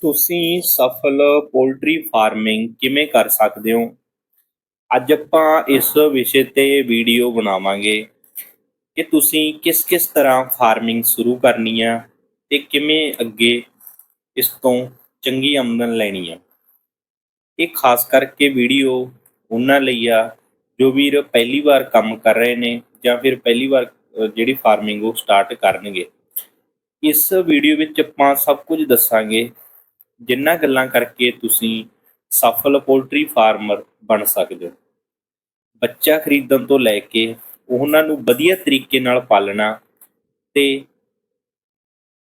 ਤੁਸੀਂ ਸਫਲ poultry farming ਕਿਵੇਂ ਕਰ ਸਕਦੇ ਹੋ? ਅੱਜ ਆਪਾਂ ਇਸ ਵਿਸ਼ੇ ਤੇ ਵੀਡੀਓ ਬਣਾਵਾਂਗੇ ਕਿ ਤੁਸੀਂ ਕਿਸ ਕਿਸ ਤਰ੍ਹਾਂ ਫਾਰਮਿੰਗ ਸ਼ੁਰੂ ਕਰਨੀ ਆ ਤੇ ਕਿਵੇਂ ਅੱਗੇ ਇਸ ਤੋਂ ਚੰਗੀ ਆਮਦਨ ਲੈਣੀ ਆ। ਇਹ ਖਾਸ ਕਰਕੇ ਵੀਡੀਓ ਉਹਨਾਂ ਲਈ ਆ ਜੋ ਵੀਰ ਪਹਿਲੀ ਵਾਰ ਕੰਮ ਕਰ ਰਹੇ ਨੇ ਜਾਂ ਫਿਰ ਪਹਿਲੀ ਵਾਰ ਜਿਹੜੀ ਫਾਰਮਿੰਗ ਉਹ ਸਟਾਰਟ ਕਰਨਗੇ। ਇਸ ਵੀਡੀਓ ਵਿੱਚ ਆਪਾਂ ਸਭ ਕੁਝ ਦੱਸਾਂਗੇ। ਜਿੰਨਾ ਗੱਲਾਂ ਕਰਕੇ ਤੁਸੀਂ ਸਫਲ ਪੋਲਟਰੀ ਫਾਰਮਰ ਬਣ ਸਕਦੇ ਹੋ। ਬੱਚਾ ਖਰੀਦਣ ਤੋਂ ਲੈ ਕੇ ਉਹਨਾਂ ਨੂੰ ਵਧੀਆ ਤਰੀਕੇ ਨਾਲ ਪਾਲਣਾ ਤੇ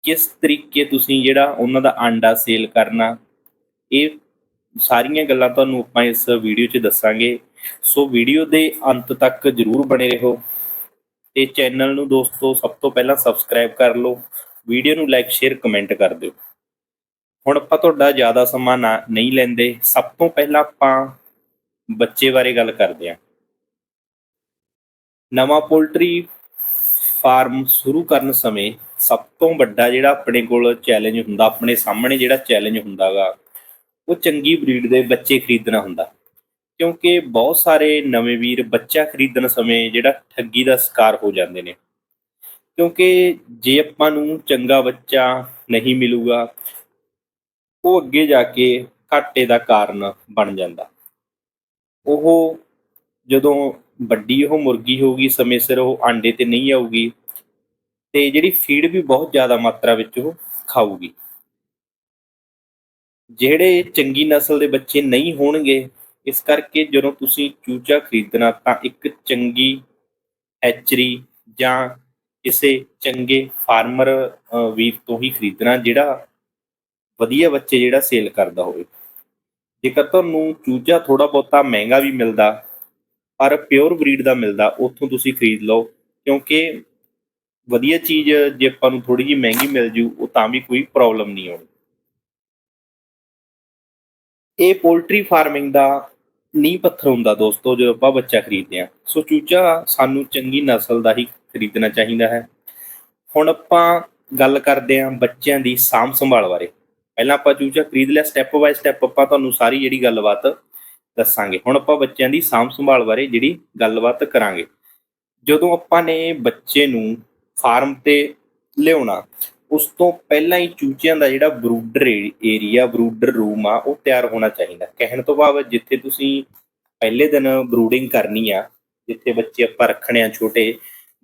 ਕਿਸ ਤਰੀਕੇ ਤੁਸੀਂ ਜਿਹੜਾ ਉਹਨਾਂ ਦਾ ਆਂਡਾ ਸੇਲ ਕਰਨਾ, ਇਹ ਸਾਰੀਆਂ ਗੱਲਾਂ ਤੁਹਾਨੂੰ ਆਪਾਂ ਇਸ ਵੀਡੀਓ 'ਚ ਦੱਸਾਂਗੇ। ਸੋ ਵੀਡੀਓ ਦੇ ਅੰਤ ਤੱਕ ਜਰੂਰ ਬਣੇ ਰਹੋ ਤੇ ਚੈਨਲ ਨੂੰ ਦੋਸਤੋ ਸਭ ਤੋਂ ਪਹਿਲਾਂ ਸਬਸਕ੍ਰਾਈਬ ਕਰ ਲਓ। ਵੀਡੀਓ ਨੂੰ ਲਾਈਕ ਸ਼ੇਅਰ ਕਮੈਂਟ ਕਰ ਦਿਓ। ਹੁਣ ਆਪਾਂ ਤੁਹਾਡਾ ਜ਼ਿਆਦਾ ਸਮਾਂ ਨਾ, ਨਹੀਂ ਲੈਂਦੇ। ਸਭ ਤੋਂ ਪਹਿਲਾਂ ਆਪਾਂ ਬੱਚੇ ਬਾਰੇ ਗੱਲ ਕਰਦੇ ਹਾਂ। ਨਵਾਂ ਪੋਲਟਰੀ ਫਾਰਮ ਸ਼ੁਰੂ ਕਰਨ ਸਮੇਂ ਸਭ ਤੋਂ ਵੱਡਾ ਜਿਹੜਾ ਆਪਣੇ ਕੋਲ ਚੈਲੰਜ ਹੁੰਦਾ, ਆਪਣੇ ਸਾਹਮਣੇ ਜਿਹੜਾ ਚੈਲੰਜ ਹੁੰਦਾਗਾ, ਉਹ ਚੰਗੀ ਬਰੀਡ ਦੇ ਬੱਚੇ ਖਰੀਦਣਾ ਹੁੰਦਾ। ਕਿਉਂਕਿ ਬਹੁਤ ਸਾਰੇ ਨਵੇਂ ਵੀਰ ਬੱਚਾ ਖਰੀਦਣ ਸਮੇਂ ਜਿਹੜਾ ਠੱਗੀ ਦਾ ਸ਼ਿਕਾਰ ਹੋ ਜਾਂਦੇ ਨੇ। ਕਿਉਂਕਿ ਜੇ ਆਪਾਂ ਨੂੰ ਚੰਗਾ ਬੱਚਾ ਨਹੀਂ ਮਿਲੂਗਾ, ਉਹ ਅੱਗੇ ਜਾ ਕੇ ਘਾਟੇ ਦਾ ਕਾਰਨ ਬਣ ਜਾਂਦਾ। ਉਹ ਜਦੋਂ ਵੱਡੀ ਉਹ ਮੁਰਗੀ ਹੋਊਗੀ, ਸਮੇਂ ਸਿਰ ਉਹ ਆਂਡੇ ਤੇ ਨਹੀਂ ਆਊਗੀ, ਤੇ ਜਿਹੜੀ ਫੀਡ ਵੀ ਬਹੁਤ ਜ਼ਿਆਦਾ ਮਾਤਰਾ ਵਿੱਚ ਉਹ ਖਾਊਗੀ। ਜਿਹੜੇ ਚੰਗੀ ਨਸਲ ਦੇ ਬੱਚੇ ਨਹੀਂ ਹੋਣਗੇ, ਇਸ ਕਰਕੇ ਜਦੋਂ ਤੁਸੀਂ ਚੂਚਾ ਖਰੀਦਣਾ ਤਾਂ ਇੱਕ ਚੰਗੀ ਐਚਰੀ ਜਾਂ ਕਿਸੇ ਚੰਗੇ ਫਾਰਮਰ ਵੀਰ ਤੋਂ ਹੀ ਖਰੀਦਣਾ ਜਿਹੜਾ ਵਧੀਆ ਬੱਚੇ ਜਿਹੜਾ ਸੇਲ ਕਰਦਾ ਹੋਵੇ। ਜੇਕਰ ਤੁਹਾਨੂੰ ਚੂਚਾ ਥੋੜਾ ਬਹੁਤਾ ਮਹਿੰਗਾ ਵੀ ਮਿਲਦਾ, ਪਰ ਪਿਓਰ ਬਰੀਡ ਦਾ ਮਿਲਦਾ, ਉੱਥੋਂ ਤੁਸੀਂ ਖਰੀਦ ਲਓ, ਕਿਉਂਕਿ ਵਧੀਆ ਚੀਜ਼ ਜੇ ਆਪਾਂ ਨੂੰ ਥੋੜੀ ਜਿਹੀ ਮਹਿੰਗੀ ਮਿਲ ਜੂ, ਉਹ ਤਾਂ ਵੀ ਕੋਈ ਪ੍ਰੋਬਲਮ ਨਹੀਂ ਆਉਣੀ। ਇਹ ਪੋਲਟਰੀ ਫਾਰਮਿੰਗ ਦਾ ਨੀਂਹ ਪੱਥਰ ਹੁੰਦਾ ਦੋਸਤੋ, ਜਦੋਂ ਆਪਾਂ ਬੱਚਾ ਖਰੀਦਦੇ ਆ ਸੋ ਚੂਚਾ ਸਾਨੂੰ ਚੰਗੀ ਨਸਲ ਦਾ ਹੀ ਖਰੀਦਣਾ ਚਾਹੀਦਾ ਹੈ। ਹੁਣ ਆਪਾਂ ਗੱਲ ਕਰਦੇ ਹਾਂ ਬੱਚਿਆਂ ਦੀ ਸਾਂਭ ਸੰਭਾਲ ਬਾਰੇ। ਪਹਿਲਾਂ ਆਪਾਂ ਚੂਚਾ ਖਰੀਦ ਲਿਆ ਸਟੈਪ ਬਾਏ ਸਟੈਪ ਆਪਾਂ ਤੁਹਾਨੂੰ ਸਾਰੀ ਜਿਹੜੀ ਗੱਲਬਾਤ ਦੱਸਾਂਗੇ। ਹੁਣ ਆਪਾਂ ਬੱਚਿਆਂ ਦੀ ਸਾਂਭ ਸੰਭਾਲ ਬਾਰੇ ਜਿਹੜੀ ਗੱਲਬਾਤ ਕਰਾਂਗੇ। ਜਦੋਂ ਆਪਾਂ ਨੇ ਬੱਚੇ ਨੂੰ ਫਾਰਮ ਤੇ ਲਿਆਉਣਾ, ਉਸ ਤੋਂ ਪਹਿਲਾਂ ਹੀ ਚੂਚਿਆਂ ਦਾ ਜਿਹੜਾ ਬਰੂਡਰ ਏਰੀਆ, ਬਰੂਡਰ ਰੂਮ ਆ, ਉਹ ਤਿਆਰ ਹੋਣਾ ਚਾਹੀਦਾ। ਕਹਿਣ ਤੋਂ ਭਾਵ ਜਿੱਥੇ ਤੁਸੀਂ ਪਹਿਲੇ ਦਿਨ ਬਰੂਡਿੰਗ ਕਰਨੀ ਆ, ਜਿੱਥੇ ਬੱਚੇ ਆਪਾਂ ਰੱਖਣੇ ਆ ਛੋਟੇ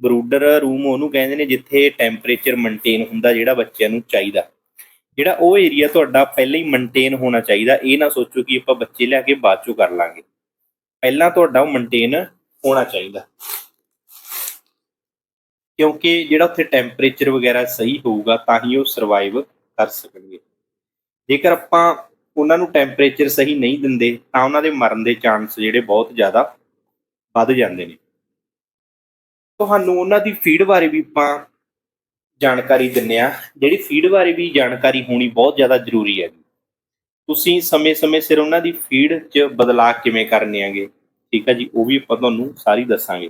ਬਰੂਡਰ ਰੂਮ ਉਹਨੂੰ ਕਹਿੰਦੇ ਨੇ ਜਿੱਥੇ ਟੈਂਪਰੇਚਰ ਮੇਨਟੇਨ ਹੁੰਦਾ ਜਿਹੜਾ ਬੱਚਿਆਂ ਨੂੰ ਚਾਹੀਦਾ। ਜਿਹੜਾ ਉਹ ਏਰੀਆ ਤੁਹਾਡਾ ਪਹਿਲਾਂ ਹੀ ਮੇਨਟੇਨ ਹੋਣਾ ਚਾਹੀਦਾ, ਇਹ ਨਾ ਸੋਚੋ ਕਿ ਆਪਾਂ ਬੱਚੇ ਲਿਆ ਕੇ ਬਾਅਦ ਚੋਂ ਕਰ ਲਾਂਗੇ। ਪਹਿਲਾਂ ਤੁਹਾਡਾ ਉਹ ਮੇਨਟੇਨ ਹੋਣਾ ਚਾਹੀਦਾ। ਕਿਉਂਕਿ ਜਿਹੜਾ ਉੱਥੇ ਟੈਂਪਰੇਚਰ ਵਗੈਰਾ ਸਹੀ ਹੋਊਗਾ, ਤਾਂ ਹੀ ਉਹ ਸਰਵਾਈਵ ਕਰ ਸਕਣਗੇ। ਜੇਕਰ ਆਪਾਂ ਉਹਨਾਂ ਨੂੰ ਟੈਂਪਰੇਚਰ ਸਹੀ ਨਹੀਂ ਦਿੰਦੇ, ਤਾਂ ਉਹਨਾਂ ਦੇ ਮਰਨ ਦੇ ਚਾਂਸ ਜਿਹੜੇ ਬਹੁਤ ਜ਼ਿਆਦਾ ਵੱਧ ਜਾਂਦੇ ਨੇ। ਤੁਹਾਨੂੰ ਉਹਨਾਂ ਦੀ ਫੀਡ ਬਾਰੇ ਵੀ ਆਪਾਂ ਜਾਣਕਾਰੀ ਦਿੰਨੇ ਆ ਜਿਹੜੀ ਫੀਡ ਬਾਰੇ ਵੀ ਜਾਣਕਾਰੀ ਹੋਣੀ ਬਹੁਤ ਜ਼ਿਆਦਾ ਜ਼ਰੂਰੀ ਹੈ ਤੁਸੀਂ ਸਮੇਂ-ਸਮੇਂ ਸਿਰ ਉਹਨਾਂ ਦੀ ਫੀਡ 'ਚ ਬਦਲਾਅ ਕਿਵੇਂ ਕਰਨੇ ਆਗੇ ਠੀਕ ਹੈ ਜੀ, ਉਹ ਵੀ ਆਪਾਂ ਤੁਹਾਨੂੰ ਸਾਰੀ ਦੱਸਾਂਗੇ।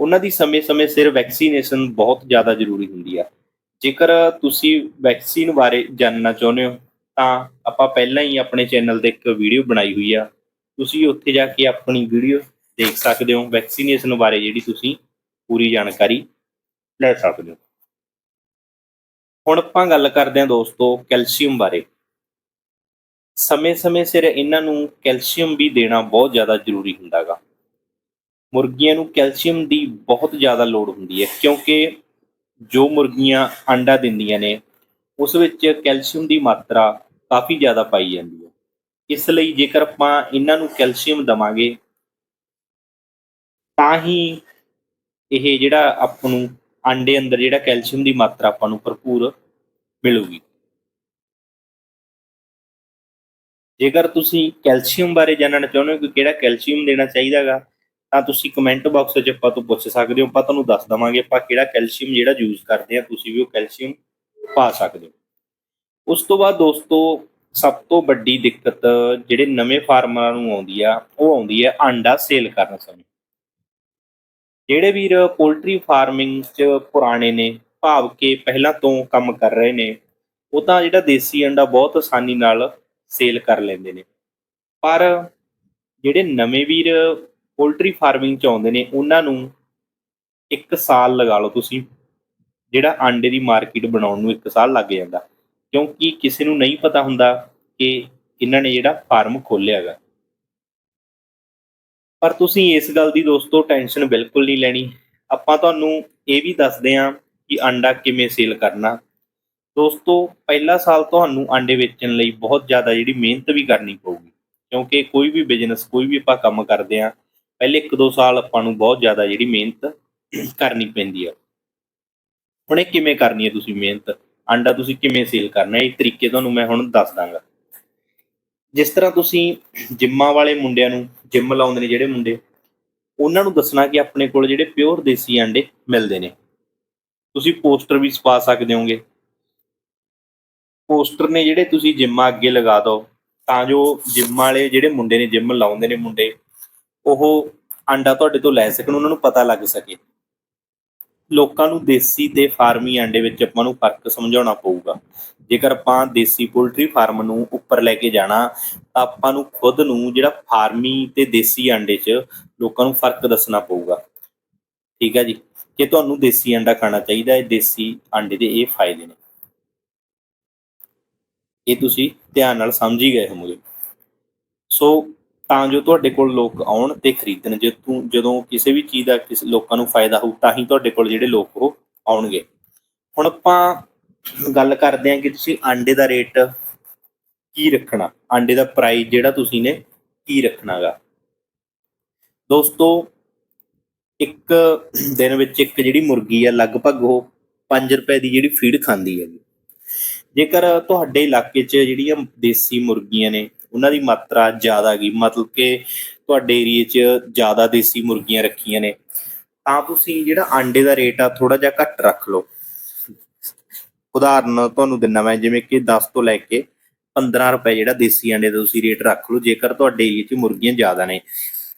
ਉਹਨਾਂ ਦੀ ਸਮੇਂ-ਸਮੇਂ ਸਿਰ ਵੈਕਸੀਨੇਸ਼ਨ ਬਹੁਤ ਜ਼ਿਆਦਾ ਜ਼ਰੂਰੀ ਹੁੰਦੀ ਆ। ਜੇਕਰ ਤੁਸੀਂ ਵੈਕਸੀਨ ਬਾਰੇ ਜਾਣਨਾ ਚਾਹੁੰਦੇ ਹੋ, ਤਾਂ ਆਪਾਂ ਪਹਿਲਾਂ ਹੀ ਆਪਣੇ ਚੈਨਲ ਤੇ ਇੱਕ ਵੀਡੀਓ ਬਣਾਈ ਹੋਈ ਆ। ਤੁਸੀਂ ਉੱਥੇ ਜਾ ਕੇ ਆਪਣੀ ਵੀਡੀਓ ਦੇਖ ਸਕਦੇ ਹੋ। ਵੈਕਸੀਨੇਸ਼ਨ ਬਾਰੇ ਜਿਹੜੀ ਤੁਸੀਂ ਪੂਰੀ ਜਾਣਕਾਰੀ ਲੈ ਸਕਦੇ ਹੋ। ਹੁਣ ਆਪਾਂ ਗੱਲ ਕਰਦੇ ਹਾਂ ਦੋਸਤੋ ਕੈਲਸ਼ੀਅਮ ਬਾਰੇ। ਸਮੇਂ-ਸਮੇਂ ਸਿਰ ਇਹਨਾਂ ਨੂੰ ਕੈਲਸ਼ੀਅਮ ਵੀ ਦੇਣਾ ਬਹੁਤ ਜ਼ਿਆਦਾ ਜ਼ਰੂਰੀ ਹੁੰਦਾਗਾ। ਮੁਰਗੀਆਂ ਨੂੰ ਕੈਲਸ਼ੀਅਮ ਦੀ ਬਹੁਤ ਜ਼ਿਆਦਾ ਲੋੜ ਹੁੰਦੀ ਹੈ ਕਿਉਂਕਿ ਜੋ ਮੁਰਗੀਆਂ ਅੰਡਾ ਦਿੰਦੀਆਂ ਨੇ, ਉਸ ਵਿੱਚ ਕੈਲਸ਼ੀਅਮ ਦੀ ਮਾਤਰਾ ਕਾਫੀ ਜ਼ਿਆਦਾ ਪਾਈ ਜਾਂਦੀ ਹੈ। ਇਸ ਲਈ ਜੇਕਰ ਆਪਾਂ ਇਹਨਾਂ ਨੂੰ ਕੈਲਸ਼ੀਅਮ ਦਵਾਂਗੇ, ਤਾਂ ਹੀ ਇਹ ਜਿਹੜਾ ਆਪਾਂ ਨੂੰ ਅੰਡੇ ਅੰਦਰ ਜਿਹੜਾ ਕੈਲਸ਼ੀਅਮ ਦੀ ਮਾਤਰਾ ਆਪਾਂ ਨੂੰ ਭਰਪੂਰ ਮਿਲੂਗੀ। ਜੇਕਰ ਤੁਸੀਂ ਕੈਲਸ਼ੀਅਮ ਬਾਰੇ ਜਾਣਨਾ ਚਾਹੁੰਦੇ ਹੋ ਕਿ ਕਿਹੜਾ ਕੈਲਸ਼ੀਅਮ ਦੇਣਾ ਚਾਹੀਦਾਗਾ, ਤਾਂ ਤੁਸੀਂ ਕਮੈਂਟ ਬਾਕਸ ਵਿੱਚ ਆਪਾਂ ਤੋਂ ਪੁੱਛ ਸਕਦੇ ਹੋ, ਆਪਾਂ ਤੁਹਾਨੂੰ ਦੱਸ ਦਵਾਂਗੇ ਆਪਾਂ ਕਿਹੜਾ ਕੈਲਸ਼ੀਅਮ ਜਿਹੜਾ ਯੂਜ਼ ਕਰਦੇ ਆ, ਤੁਸੀਂ ਵੀ ਉਹ ਕੈਲਸ਼ੀਅਮ ਪਾ ਸਕਦੇ ਹੋ। ਉਸ ਤੋਂ ਬਾਅਦ ਦੋਸਤੋ, ਸਭ ਤੋਂ ਵੱਡੀ ਦਿੱਕਤ ਜਿਹੜੇ ਨਵੇਂ ਫਾਰਮਰਾਂ ਨੂੰ ਆਉਂਦੀ ਆ, ਉਹ ਆਉਂਦੀ ਹੈ ਆਂਡਾ ਸੇਲ ਕਰਨ ਸਮੇਂ। ਜਿਹੜੇ ਵੀਰ ਪੋਲਟਰੀ ਫਾਰਮਿੰਗ 'ਚ ਪੁਰਾਣੇ ਨੇ, ਭਾਵ ਕਿ ਪਹਿਲਾਂ ਤੋਂ ਕੰਮ ਕਰ ਰਹੇ ਨੇ, ਉਹ ਤਾਂ ਜਿਹੜਾ ਦੇਸੀ ਅੰਡਾ ਬਹੁਤ ਆਸਾਨੀ ਨਾਲ ਸੇਲ ਕਰ ਲੈਂਦੇ ਨੇ। ਪਰ ਜਿਹੜੇ ਨਵੇਂ ਵੀਰ ਪੋਲਟਰੀ ਫਾਰਮਿੰਗ ਚ ਆਉਂਦੇ ਨੇ, ਉਹਨਾਂ ਨੂੰ ਇੱਕ ਸਾਲ ਲਗਾ ਲਓ ਤੁਸੀਂ, ਜਿਹੜਾ ਆਂਡੇ ਦੀ ਮਾਰਕੀਟ ਬਣਾਉਣ ਨੂੰ ਇੱਕ ਸਾਲ ਲੱਗ ਜਾਂਦਾ। ਕਿਉਂਕਿ ਕਿਸੇ ਨੂੰ ਨਹੀਂ ਪਤਾ ਹੁੰਦਾ ਕਿ ਇਹਨਾਂ ਨੇ ਜਿਹੜਾ ਫਾਰਮ ਖੋਲ੍ਹਿਆ ਹੈਗਾ। ਪਰ ਤੁਸੀਂ ਇਸ ਗੱਲ ਦੀ ਦੋਸਤੋ ਟੈਨਸ਼ਨ ਬਿਲਕੁਲ ਨਹੀਂ ਲੈਣੀ। ਆਪਾਂ ਤੁਹਾਨੂੰ ਇਹ ਵੀ ਦੱਸਦੇ ਹਾਂ ਕਿ ਆਂਡਾ ਕਿਵੇਂ ਸੇਲ ਕਰਨਾ। ਦੋਸਤੋ, ਪਹਿਲਾ ਸਾਲ ਤੁਹਾਨੂੰ ਆਂਡੇ ਵੇਚਣ ਲਈ ਬਹੁਤ ਜ਼ਿਆਦਾ ਜਿਹੜੀ ਮਿਹਨਤ ਵੀ ਕਰਨੀ ਪਊਗੀ। ਕਿਉਂਕਿ ਕੋਈ ਵੀ ਬਿਜ਼ਨਸ ਕੋਈ ਵੀ ਆਪਾਂ ਕੰਮ ਕਰਦੇ ਆ ਪਹਿਲੇ 1-2 ਸਾਲ ਆਪਾਂ ਨੂੰ ਬਹੁਤ ਜ਼ਿਆਦਾ ਜਿਹੜੀ ਮਿਹਨਤ ਕਰਨੀ ਪੈਂਦੀ ਆ। ਹੁਣ ਇਹ ਕਿਵੇਂ ਕਰਨੀ ਹੈ ਤੁਸੀਂ ਮਿਹਨਤ? ਆਂਡਾ ਤੁਸੀਂ ਕਿਵੇਂ ਸੇਲ ਕਰਨਾ ਇਹ ਤਰੀਕੇ ਤੁਹਾਨੂੰ ਮੈਂ ਹੁਣ ਦੱਸ ਦਾਂਗਾ। ਜਿਸ ਤਰ੍ਹਾਂ ਤੁਸੀਂ ਜਿੰਮਾਂ ਵਾਲੇ ਮੁੰਡਿਆਂ ਨੂੰ ਜਿੰਮ ਲਾਉਂਦੇ ਨੇ ਜਿਹੜੇ ਮੁੰਡੇ, ਉਹਨਾਂ ਨੂੰ ਦੱਸਣਾ ਕਿ ਆਪਣੇ ਕੋਲ ਜਿਹੜੇ ਪਿਓਰ ਦੇਸੀ ਆਂਡੇ ਮਿਲਦੇ ਨੇ। ਤੁਸੀਂ ਪੋਸਟਰ ਵੀ ਛਪਾ ਸਕਦੇ ਹੋਗੇ ਪੋਸਟਰ ਨੇ ਜਿਹੜੇ ਤੁਸੀਂ ਜਿੰਮਾਂ ਅੱਗੇ ਲਗਾ ਦਿਓ, ਤਾਂ ਜੋ ਜਿੰਮ ਵਾਲੇ ਜਿਹੜੇ ਮੁੰਡੇ ਨੇ, ਜਿੰਮ ਲਾਉਂਦੇ ਨੇ ਮੁੰਡੇ, ਉਹ ਆਂਡਾ ਤੁਹਾਡੇ ਤੋਂ ਲੈ ਸਕਣ, ਉਹਨਾਂ ਨੂੰ ਪਤਾ ਲੱਗ ਸਕੇ। ਲੋਕਾਂ ਨੂੰ ਦੇਸੀ ਤੇ ਫਾਰਮੀ ਆਂਡੇ ਵਿੱਚ ਆਪਾਂ ਨੂੰ ਫ਼ਰਕ ਸਮਝਾਉਣਾ ਪਊਗਾ। ਜੇਕਰ ਆਪਾਂ ਦੇਸੀ ਪੋਲਟਰੀ ਫਾਰਮ ਨੂੰ ਉੱਪਰ ਲੈ ਕੇ ਜਾਣਾ, ਤਾਂ ਆਪਾਂ ਨੂੰ ਖੁਦ ਨੂੰ ਜਿਹੜਾ ਫਾਰਮੀ ਤੇ ਦੇਸੀ ਆਂਡੇ 'ਚ ਲੋਕਾਂ ਨੂੰ ਫ਼ਰਕ ਦੱਸਣਾ ਪਊਗਾ। ਠੀਕ ਹੈ ਜੀ? ਕਿ ਤੁਹਾਨੂੰ ਦੇਸੀ ਅੰਡਾ ਖਾਣਾ ਚਾਹੀਦਾ ਹੈ ਦੇਸੀ ਆਂਡੇ ਦੇ ਇਹ ਫਾਇਦੇ ਨੇ। ਇਹ ਤੁਸੀਂ ਧਿਆਨ ਨਾਲ ਸਮਝ ਹੀ ਗਏ ਹੋਵੋਗੇ। ਸੋ ਤਾਂ ਜੋ ਤੁਹਾਡੇ ਕੋਲ ਲੋਕ ਆਉਣ ਤੇ ਖਰੀਦਣ, ਜੇ ਤੂੰ ਜਦੋਂ ਕਿਸੇ ਵੀ ਚੀਜ਼ ਦਾ ਕਿਸੇ ਲੋਕਾਂ ਨੂੰ ਫਾਇਦਾ ਹੋਊ, ਤਾਂ ਹੀ ਤੁਹਾਡੇ ਕੋਲ ਜਿਹੜੇ ਲੋਕ ਉਹ ਆਉਣਗੇ। ਹੁਣ ਆਪਾਂ ਗੱਲ ਕਰਦੇ ਹਾਂ ਕਿ ਤੁਸੀਂ ਆਂਡੇ ਦਾ ਰੇਟ ਕੀ ਰੱਖਣਾ, ਆਂਡੇ ਦਾ ਪ੍ਰਾਈਸ ਜਿਹੜਾ ਤੁਸੀਂ ਨੇ ਕੀ ਰੱਖਣਾਗਾ। ਦੋਸਤੋ, ਇੱਕ ਦਿਨ ਵਿੱਚ ਇੱਕ ਜਿਹੜੀ ਮੁਰਗੀ ਆ, ਲਗਭਗ ਉਹ 5 ਰੁਪਏ ਦੀ ਜਿਹੜੀ ਫੀਡ ਖਾਂਦੀ ਹੈ ਜੇਕਰ ਤੁਹਾਡੇ ਇਲਾਕੇ 'ਚ ਜਿਹੜੀਆਂ ਦੇਸੀ ਮੁਰਗੀਆਂ ਨੇ ਉਹਨਾਂ ਦੀ ਮਾਤਰਾ ਜ਼ਿਆਦਾ ਗਈ ਮਤਲਬ ਕਿ ਤੁਹਾਡੇ ਏਰੀਏ 'ਚ ਜ਼ਿਆਦਾ ਦੇਸੀ ਮੁਰਗੀਆਂ ਰੱਖੀਆਂ ਨੇ। ਤਾਂ ਤੁਸੀਂ ਜਿਹੜਾ ਆਂਡੇ ਦਾ ਰੇਟ ਆ ਥੋੜਾ ਜਿਹਾ ਘੱਟ ਰੱਖ ਲਓ। ਉਦਾਹਰਨ ਤੁਹਾਨੂੰ ਦਿੰਨਾ ਮੈਂ, ਜਿਵੇਂ ਕਿ 10 ਤੋਂ ਲੈ ਕੇ 15 ਰੁਪਏ ਜਿਹੜਾ ਦੇਸੀ ਆਂਡੇ ਦਾ ਤੁਸੀਂ ਰੇਟ ਰੱਖ ਲਓ, ਜੇਕਰ ਤੁਹਾਡੇ ਏਰੀਏ 'ਚ ਮੁਰਗੀਆਂ ਜ਼ਿਆਦਾ ਨੇ।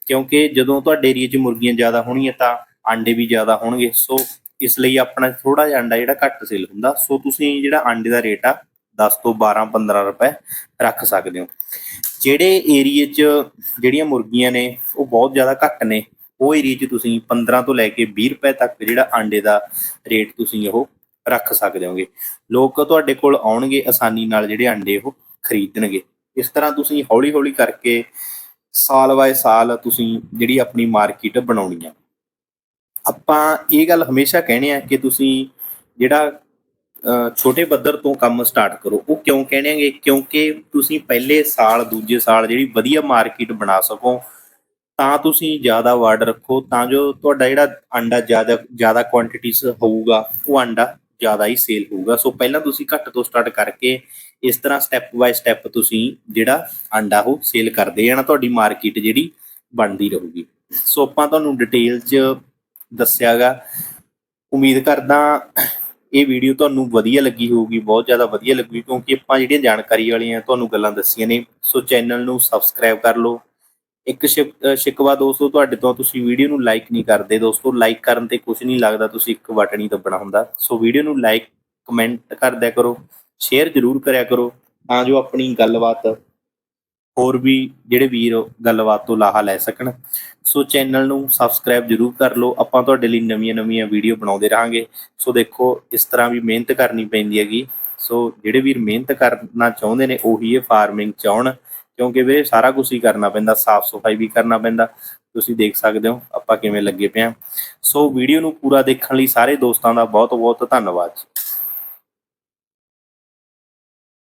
ਕਿਉਂਕਿ ਜਦੋਂ ਤੁਹਾਡੇ ਏਰੀਏ 'ਚ ਮੁਰਗੀਆਂ ਜ਼ਿਆਦਾ ਹੋਣਗੀਆਂ, ਤਾਂ ਆਂਡੇ ਵੀ ਜ਼ਿਆਦਾ ਹੋਣਗੇ। ਸੋ ਇਸ ਲਈ ਆਪਣਾ ਥੋੜਾ ਜਿਹਾ ਅੰਡਾ ਜਿਹੜਾ ਘੱਟ ਸੇਲ ਹੁੰਦਾ। ਸੋ ਤੁਸੀਂ ਜਿਹੜਾ ਆਂਡੇ ਦਾ ਰੇਟ ਆ 10 ਤੋਂ 12 15 ਰੁਪਏ ਰੱਖ ਸਕਦੇ ਹੋ। ਜਿਹੜੇ ਏਰੀਏ 'ਚ ਜਿਹੜੀਆਂ ਮੁਰਗੀਆਂ ਨੇ, ਉਹ ਬਹੁਤ ਜ਼ਿਆਦਾ ਘੱਟ ਨੇ। ਉਹ ਏਰੀਏ 'ਚ ਤੁਸੀਂ 15 ਤੋਂ ਲੈ ਕੇ 20 ਰੁਪਏ ਤੱਕ ਜਿਹੜਾ ਆਂਡੇ ਦਾ ਰੇਟ ਤੁਸੀਂ ਉਹ ਰੱਖ ਸਕਦੇ ਹੋਗੇ। ਲੋਕ ਤੁਹਾਡੇ ਕੋਲ ਆਉਣਗੇ ਆਸਾਨੀ ਨਾਲ ਜਿਹੜੇ ਆਂਡੇ ਉਹ ਖਰੀਦਣਗੇ। ਇਸ ਤਰ੍ਹਾਂ ਤੁਸੀਂ ਹੌਲੀ ਹੌਲੀ ਕਰਕੇ ਸਾਲ ਬਾਏ ਸਾਲ ਤੁਸੀਂ ਜਿਹੜੀ ਆਪਣੀ ਮਾਰਕੀਟ ਬਣਾਉਣੀ ਆ। ਆਪਾਂ ਇਹ ਗੱਲ ਹਮੇਸ਼ਾ ਕਹਿੰਦੇ ਆ ਕਿ ਤੁਸੀਂ ਜਿਹੜਾ ਛੋਟੇ ਪੱਧਰ ਤੋਂ ਕੰਮ ਸਟਾਰਟ ਕਰੋ। ਉਹ ਕਿਉਂ ਕਹਿੰਦੇ ਕਿਉਂਕਿ ਤੁਸੀਂ ਪਹਿਲੇ ਸਾਲ, ਦੂਜੇ ਸਾਲ ਜਿਹੜੀ ਵਧੀਆ ਮਾਰਕੀਟ ਬਣਾ ਸਕੋ, ਤਾਂ ਤੁਸੀਂ ਜ਼ਿਆਦਾ ਵਾਰਡ ਰੱਖੋ, ਤਾਂ ਜੋ ਤੁਹਾਡਾ ਜਿਹੜਾ ਅੰਡਾ ਜ਼ਿਆਦਾ ਜ਼ਿਆਦਾ ਕੁਆਂਟੀਟੀ 'ਚ ਹੋਊਗਾ, ਉਹ ਅੰਡਾ ਜ਼ਿਆਦਾ ਹੀ ਸੇਲ ਹੋਊਗਾ। ਸੋ ਪਹਿਲਾਂ ਤੁਸੀਂ ਘੱਟ ਤੋਂ ਸਟਾਰਟ ਕਰਕੇ ਇਸ ਤਰ੍ਹਾਂ ਸਟੈਪ ਬਾਈ ਸਟੈਪ ਤੁਸੀਂ ਜਿਹੜਾ ਅੰਡਾ ਉਹ ਸੇਲ ਕਰਦੇ ਜਾਣਾ, ਤੁਹਾਡੀ ਮਾਰਕੀਟ ਜਿਹੜੀ ਬਣਦੀ ਰਹੂਗੀ। ਸੋ ਆਪਾਂ ਤੁਹਾਨੂੰ ਡਿਟੇਲ 'ਚ ਦੱਸਿਆਗਾ। ਉਮੀਦ ਕਰਦਾ ਇਹ ਵੀਡੀਓ ਤੁਹਾਨੂੰ ਵਧੀਆ ਲੱਗੀ ਹੋਊਗੀ, ਬਹੁਤ ਜ਼ਿਆਦਾ ਵਧੀਆ ਲੱਗੀ ਕਿਉਂਕਿ ਆਪਾਂ ਜਿਹੜੀਆਂ ਜਾਣਕਾਰੀ ਵਾਲੀਆਂ ਤੁਹਾਨੂੰ ਗੱਲਾਂ ਦੱਸੀਆਂ ਨੇ, ਸੋ ਚੈਨਲ ਨੂੰ ਸਬਸਕ੍ਰਾਈਬ ਕਰ ਲਓ। ਇੱਕ ਸ਼ਿਕਵਾ ਦੋਸਤੋ, ਤੁਹਾਡੇ ਤੋਂ ਤੁਸੀਂ ਵੀਡੀਓ ਨੂੰ ਲਾਈਕ ਨਹੀਂ ਕਰਦੇ ਦੋਸਤੋ ਲਾਈਕ ਕਰਨ ਤੇ ਕੁਝ ਨਹੀਂ ਲੱਗਦਾ, ਤੁਸੀਂ ਇੱਕ ਬਟਨ ਹੀ ਦੱਬਣਾ ਹੁੰਦਾ। ਸੋ ਵੀਡੀਓ ਨੂੰ ਲਾਈਕ ਕਮੈਂਟ ਕਰਦਿਆ ਕਰੋ ਸ਼ੇਅਰ ਜ਼ਰੂਰ ਕਰਿਆ ਕਰੋ, ਤਾਂ ਜੋ ਆਪਣੀ ਗੱਲਬਾਤ ਹੋਰ ਵੀ ਜਿਹੜੇ ਵੀਰ ਗੱਲਬਾਤ ਤੋਂ ਲਾਹਾ ਲੈ ਸਕਣ। ਸੋ ਚੈਨਲ ਨੂੰ ਸਬਸਕ੍ਰਾਈਬ ਜ਼ਰੂਰ ਕਰ ਲਓ। ਆਪਾਂ ਤੁਹਾਡੇ ਲਈ ਨਵੀਆਂ-ਨਵੀਆਂ ਵੀਡੀਓ ਬਣਾਉਂਦੇ ਰਹਾਂਗੇ। ਸੋ ਦੇਖੋ, ਇਸ ਤਰ੍ਹਾਂ ਵੀ ਮਿਹਨਤ ਕਰਨੀ ਪੈਂਦੀ ਹੈਗੀ। ਸੋ ਜਿਹੜੇ ਵੀਰ ਮਿਹਨਤ ਕਰਨਾ ਚਾਹੁੰਦੇ ਨੇ, ਉਹੀ ਇਹ ਫਾਰਮਿੰਗ ਚਾਹਣ ਕਿਉਂਕਿ ਵੀਰੇ ਸਾਰਾ ਕੁਝ ਹੀ ਕਰਨਾ ਪੈਂਦਾ, ਸਾਫ਼ ਸਫ਼ਾਈ ਵੀ ਕਰਨਾ ਪੈਂਦਾ। ਤੁਸੀਂ ਦੇਖ ਸਕਦੇ ਹੋ ਆਪਾਂ ਕਿਵੇਂ ਲੱਗੇ ਪਏ ਆ ਸੋ ਵੀਡੀਓ ਨੂੰ ਪੂਰਾ ਦੇਖਣ ਲਈ ਸਾਰੇ ਦੋਸਤਾਂ ਦਾ ਬਹੁਤ-ਬਹੁਤ ਧੰਨਵਾਦ